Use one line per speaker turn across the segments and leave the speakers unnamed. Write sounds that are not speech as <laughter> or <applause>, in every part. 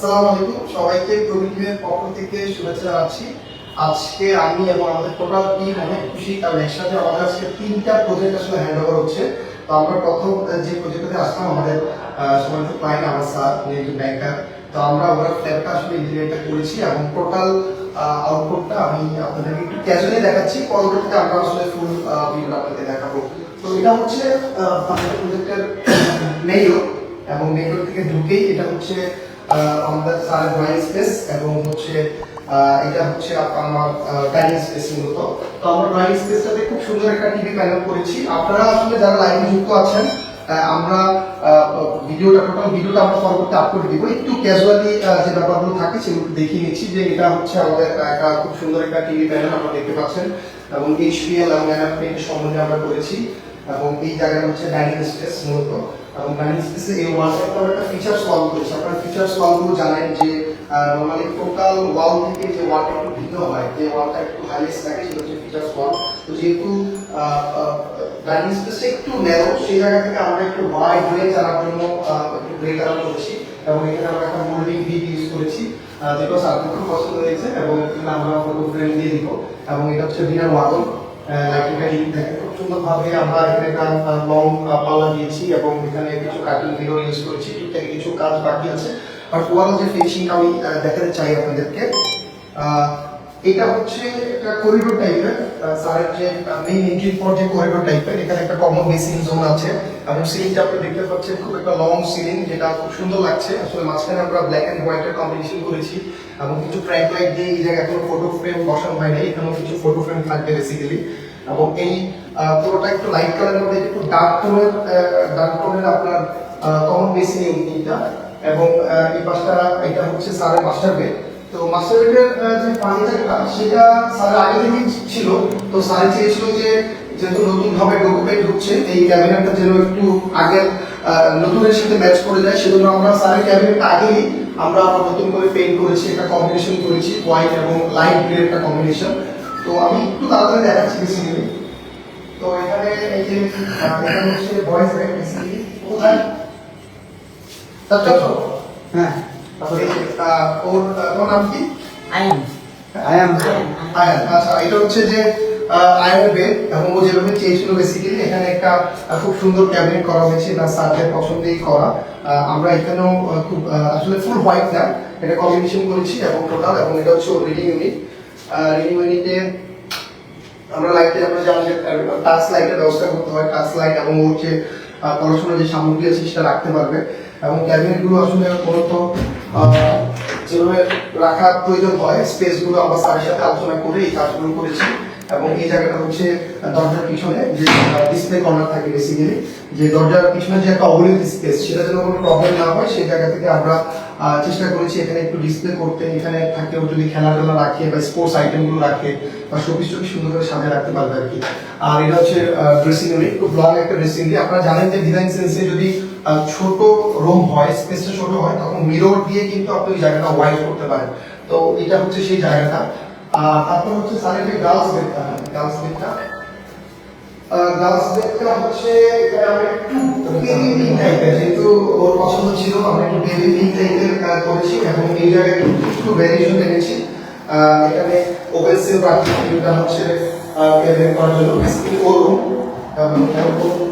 আসসালামু আলাইকুম। সবাইকে প্রবীণ টিমের পক্ষ থেকে শুভেচ্ছা জানাচ্ছি। আজকে আমি এবং আমাদের টোটাল টিম অনেক খুশি, কারণ একসাথে আমাদের আজকে তিনটা প্রজেক্ট আসলে হ্যান্ড ওভার হচ্ছে। তো আমরা প্রথম যে প্রজেক্টে আসলাম, আমাদের সময় ক্লায়েন্ট আমার স্যার একজন ব্যাংকার তো আমরা ওরা ফ্ল্যাটটা আসলে ইঞ্জিনিয়ারটা করেছি এবং টোটাল আউটপুটটা আমি আপনাদেরকে একটু ক্যাজুয়ালি দেখাচ্ছি। পরবর্তীতে আমরা আসলে ফুল ভিডিও আপনাদের দেখাবো। তো এটা হচ্ছে আমাদের প্রজেক্টের মেইল এবং নেটওয়ার্ক থেকে ঢুকেই এটা হচ্ছে আহ, আমাদের স্যার ড্রয়িং স্পেস এবং হচ্ছে এটা হচ্ছে আমার ডাইনিং স্পেস মূলত তো আমরা ড্রয়িং স্পেসটাতে খুব সুন্দর একটা টিভি প্যানেল করেছি। আপনারা আসলে যারা লাইভে যুক্ত আছেন আমরা ভিডিওটা টোটাল ভিডিওটা আমরা পরবর্তী আপলোড দিব। একটু ক্যাজুয়ালি যে ব্যাপারগুলো থাকে সেগুলো দেখিয়ে নিচ্ছি যে এটা হচ্ছে আমাদের একটা খুব সুন্দর একটা টিভি প্যানেল আপনারা দেখতে পাচ্ছেন। এবং এইচপিএল এবং এনএফপিএল সম্বন্ধে আমরা করেছি। এবং এই জায়গাটা হচ্ছে ডাইনিং স্পেস মূলত এবং ডাইনিং স্পেসে এই ওয়ালটা আমরা একটা ফিচার্স ওয়াল করেছি। আপনারা ফিচার্স ওয়ালগুলো জানেন যে নর্মালি টোটাল ওয়াল থেকে যে ওয়ালটা একটু ভিন্ন হয়, যে ওয়ালটা একটু হাইয়েস্ট থাকে সেটা হচ্ছে ফিচার্স ওয়াল তো যেহেতু ডাইনিং স্পেসটা একটু ন্যারো সেই জায়গা থেকে আমরা একটু ওয়াইড রেঞ্জ আনার জন্য একটু গ্রে করেছি এবং এখানে আমরা একটা মোল্ডিং ভিট ইউজ করেছি যেটা স্যারকে খুব পছন্দ হয়েছে এবং এখানে আমরা ফটো ফ্রেম দিয়ে দিব। এবং এটা হচ্ছে বিনার ওয়াগন থাকে খুব সুন্দরভাবে আমরা এখানে একটা লং পাল্লা দিয়েছি এবং এখানে কিছু কাটিং ভিডিও ইউজ করেছি টুকটাক কিছু কাজ বাকি আছে। আর ওভারঅল যে ফিনিশিং আমি দেখাতে চাই আপনাদেরকে এটা হচ্ছে একটা করিডোর টাইপের স্যারের যে মেইন এন্ট্রি পর যে করিডোর টাইপের এখানে একটা কমন বেসিং জোন আছে। এবং সিলিংটা আপনি দেখতে পাচ্ছেন, খুব একটা লং সিলিং যেটা খুব সুন্দর লাগছে। আসলে মাঝখানে আমরা ব্ল্যাক এন্ড হোয়াইটের কম্বিনেশন করেছি এবং কিছু ট্র্যাক লাইট দিয়ে এই জায়গায় কোনো ফটো ফ্রেম বসানো হয় নাই এখানেও কিছু ফটো ফ্রেম থাকবে বেসিক্যালি এবং এই পুরোটা একটু লাইট কালারের মধ্যে, একটু ডার্ক টোনের ডার্ক টোনের আপনার কমন বেসিং এইটা এবং এই পাশটা, এটা হচ্ছে স্যারের মাস্টার বেড তো মাস্টার বেডের যে পানি থাকটা সেটা স্যারের আগে থেকেই ছিল। তো স্যার চেয়েছিল যে, যেহেতু নতুন ভাবে ডকুমেন্ট ঢুকছে, এই ক্যাবিনেটটা যেন একটু আগের নতুনের সাথে ম্যাচ করে যায়, সেজন্য আমরা স্যারের ক্যাবিনেট আগেই আমরা নতুন করে পেইন্ট করেছি, একটা কম্বিনেশন করেছি হোয়াইট এবং লাইট গ্রে একটা কম্বিনেশন তো আমি একটু তাড়াতাড়ি দেখাচ্ছি বেসিক্যালি তো এখানে এই যে এখানে হচ্ছে ভয়েস রেট বেসিক্যালি কোথায়?
হ্যাঁ।
তারপরে ওর নাম কি?
আয়ান।
আয়াম
আয়ান। আচ্ছা এটা হচ্ছে যে আয়ান বেড এবং ও যেভাবে চেয়েছিল বেসিক্যালি এখানে একটা খুব সুন্দর ক্যাবিনেট করা হয়েছে না স্যারদের পছন্দেই করা। আমরা এখানেও খুব আসলে ফুল হোয়াইট না এটা কম্বিনেশন করেছি এবং টোটাল এবং এটা হচ্ছে রিডিং ইউনিট রিডিং ইউনিটে আমরা লাইটের আমরা যেমন টাচ লাইটের ব্যবস্থা করতে হয় টাচ লাইট এবং হচ্ছে যে পড়াশোনার যে সামগ্রী আছে সেটা রাখতে পারবে। এবং ক্যাবিনেটগুলো আসলে মূলত যেভাবে রাখার প্রয়োজন হয় স্পেসগুলো আমরা স্যারের সাথে আলোচনা করে এই কাজগুলো করেছি। এবং এই জায়গাটা হচ্ছে দরজার পিছনে, যে ডিসপ্লে কর্নার থাকে বেসিক্যালি যে দরজার পিছনে যে একটা অবলিক স্পেস সেটা যেন কোনো প্রবলেম না হয়, সেই জায়গা থেকে আমরা চেষ্টা করেছি এখানে একটু ডিসপ্লে করতে। এখানে থাকলেও যদি খেলা টেলা রাখে বা স্পোর্টস আইটেমগুলো রাখে, বা শোপিস টপিস সুন্দর করে সাজিয়ে রাখতে পারবে আর কি। আর এটা হচ্ছে ড্রেসিং ইউনিট খুব লং একটা ড্রেসিং ইউনিট আপনারা জানেন যে ডিজাইন সেন্সে যদি ছোট রুম হয় স্পেসটা ছোট হয়, তখন মিরর দিয়ে কিন্তু আপনি ওই জায়গাটা ওয়াইড করতে পারেন। তো এটা হচ্ছে সেই জায়গাটা। আর তারপর হচ্ছে যে গার্লস বেডটা গার্লস বেডটা গার্লস বেডটা হচ্ছে এখানে আমরা একটু বেবি পিঙ্ক টাইপের যেহেতু ওর পছন্দ ছিল আমরা একটু বেবি পিঙ্ক টাইপের করেছি এবং এই জায়গায় একটু ভ্যারিয়েশন এনেছি। এখানে ওপেন সেল রাখছি এটা হচ্ছে ক্যাবিনেট করার জন্য বেসিক্যালি ওর রুম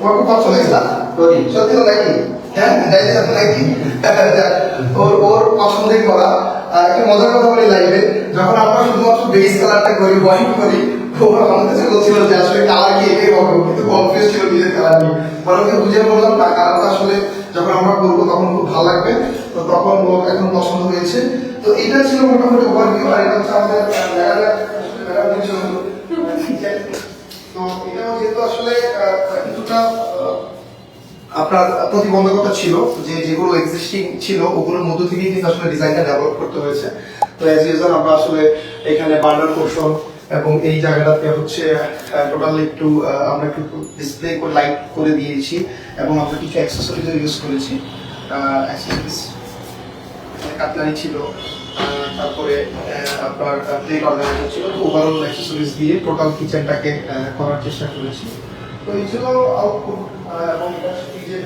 এবং পছন্দ হয়েছিল সত্যি তো নাকি? হ্যাঁ ডাইনি নাকি? <laughs> ওর ওর পছন্দের করা একটা মজার কথা বলি লাইভে যখন আমরা শুধুমাত্র বেস কালারটা করি হোয়াইট করি ও আমার কাছে যে আসলে কালার কি এটাই হবে কিন্তু কনফিউজ ছিল নিজের কালার নিয়ে। পরে ওকে বুঝে বললাম, না কালারটা আসলে যখন আমরা করব তখন খুব ভালো লাগবে। তো তখন ও এখন পছন্দ হয়েছে। তো এটা ছিল মোটামুটি ওভারভিউ আর এটা তো এটাও যেহেতু আসলে কিছুটা আপনার প্রতিবন্ধকতা ছিল যে যেগুলো এক্সিস্টিং ছিল, ওগুলোর মধ্য থেকেই কিন্তু আসলে ডিজাইনটা ডেভেলপ করতে হয়েছে। তো অ্যাজ ইউজার আমরা আসলে এখানে বার্নার পোর্শন এবং এই জায়গাটাতে হচ্ছে টোটাল একটু আমরা একটু ডিসপ্লে লাইট করে দিয়েছি এবং আমরা কিছু অ্যাক্সেসরিজও ইউজ করেছি। অ্যাক্সেসরিজ কাটলারি ছিল তারপরে আপনার প্লেট অর্গানাইজার ছিল। তো ওভারঅল অ্যাক্সেসরিজ দিয়ে টোটাল কিচেনটাকে করার চেষ্টা করেছি। তো এই ছিল আউটপুট এবং যে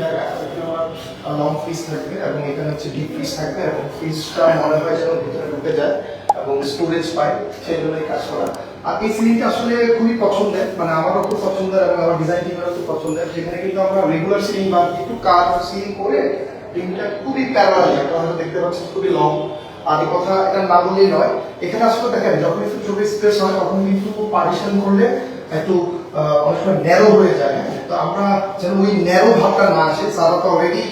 আমার লং ফ্রিজ থাকবে, এবং এখানে হচ্ছে ডিপ ফ্রিজ থাকবে, এবং ফ্রিজটা মনে হয় যেন ভিতরে ঢুকে যায়, এবং স্টোরেজ পায়, সেই জন্য কাজ করা। আর এই সিলিংটা আসলে খুবই পছন্দের মানে আমারও খুব পছন্দের, এবং খুব পছন্দের, যেখানে কিন্তু আমরা রেগুলার সিলিং বা একটু কার সিলিং করে রিংটা খুবই প্যারাল আপনারা দেখতে পাচ্ছেন, খুবই লং আর কথা, এটা না বললেই নয়, এখানে আসলে দেখেন, যখন একটু চোখের স্পেস হয়, তখন কিন্তু পার্টিশন করলে একটু অনেক সময় ন্যারো হয়ে যায়? তো আমরা যেন ওই ন্যারো ভাবটা না আসে সারা তো অলরেডি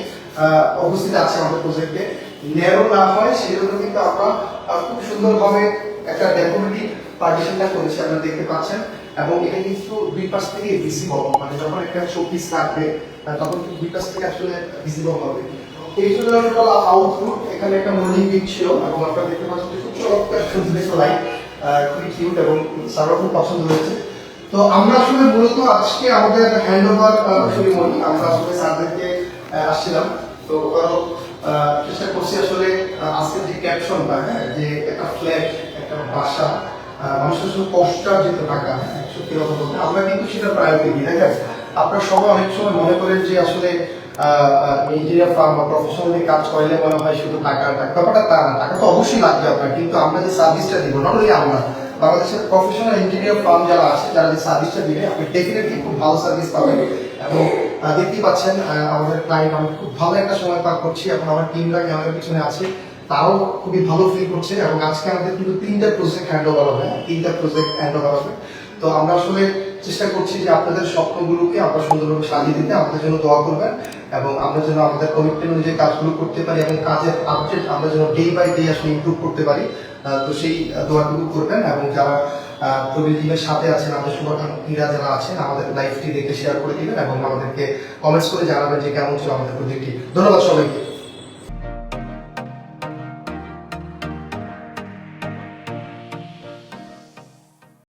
উপস্থিত আছে আমাদের প্রজেক্টে ন্যারো না হয় সেজন্য কিন্তু আমরা খুব সুন্দরভাবে একটা ডেকোরেটিভ পার্টিশনটা করেছি আপনারা দেখতে পাচ্ছেন। এবং এটা কিন্তু দুই পাশ থেকে ভিজিবল মানে যখন একটা শোপিস আহ, তখন দুই পাশ থেকে আসলে ভিজিবল হবে। এই জন্য আউটপুট এখানে একটা মর্নিং বিট ছিল এবং আপনারা দেখতে পাচ্ছেন খুব চমৎকার সুন্দর একটা লাইট খুবই কিউট এবং সারা খুব পছন্দ হয়েছে। তো আমরা আসলে মূলত আজকে আমাদের হ্যান্ড ওভার আমরা আসলে স্যারদেরকে আসছিলাম। তো চেষ্টা করছি আসলে আজকের যে ক্যাপশনটা হ্যাঁ যে একটা ফ্ল্যাট একটা বাসা মানুষের কষ্টটা যেতে টাকা হ্যাঁ, সত্যি কথা বলতে। আমরা কিন্তু সেটা প্রায়োরিটি দিই আপনারা সবাই অনেক সময় মনে করেন যে আসলে ইঞ্জিনিয়ার ফার্ম বা প্রফেশনালি কাজ করলে মনে হয় শুধু টাকা টাকা ব্যাপারটা তা না টাকা তো অবশ্যই লাগবে আপনার কিন্তু আমরা যে সার্ভিসটা দিব নট আমরা বাংলাদেশের প্রফেশনাল ইঞ্জিনিয়ার ফার্ম যারা আছে, যারা যে সার্ভিসটা দিবে, আপনি ডেফিনেটলি খুব ভালো সার্ভিস পাবেন। এবং দেখতেই পাচ্ছেন আমাদের ক্লায়েন্ট আমি খুব ভালো একটা সময় পার করছি এবং আমার টিমরা আমাদের পিছনে আছে তাও খুবই ভালো ফিল করছে। এবং আজকে আমাদের কিন্তু তিনটা প্রজেক্ট হ্যান্ড ওভার হবে তিনটা প্রজেক্ট হ্যান্ড ওভার হবে। তো আমরা আসলে চেষ্টা করছি যে আপনাদের স্বপ্নগুলোকে আমরা সুন্দরভাবে সাজিয়ে দিতে, আমাদের জন্য দোয়া করবেন। এবং আমরা যেন আমাদের কমিটমেন্ট অনুযায়ী কাজগুলো করতে পারি এবং কাজের আপডেট আমরা যেন ডে বাই ডে আসলে ইমপ্রুভ করতে পারি। তো সেই দোয়াগুলো করবেন এবং যারা প্রবীণ টিমের সাথে আছেন, আমাদের ক্রীড়া যারা আছেন, আমাদের লাইফটি দেখে শেয়ার করে দিবেন এবং আমাদেরকে কমেন্টস করে জানাবেন যে কেমন ছিল আমাদের প্রজেক্টটি ধন্যবাদ সবাইকে।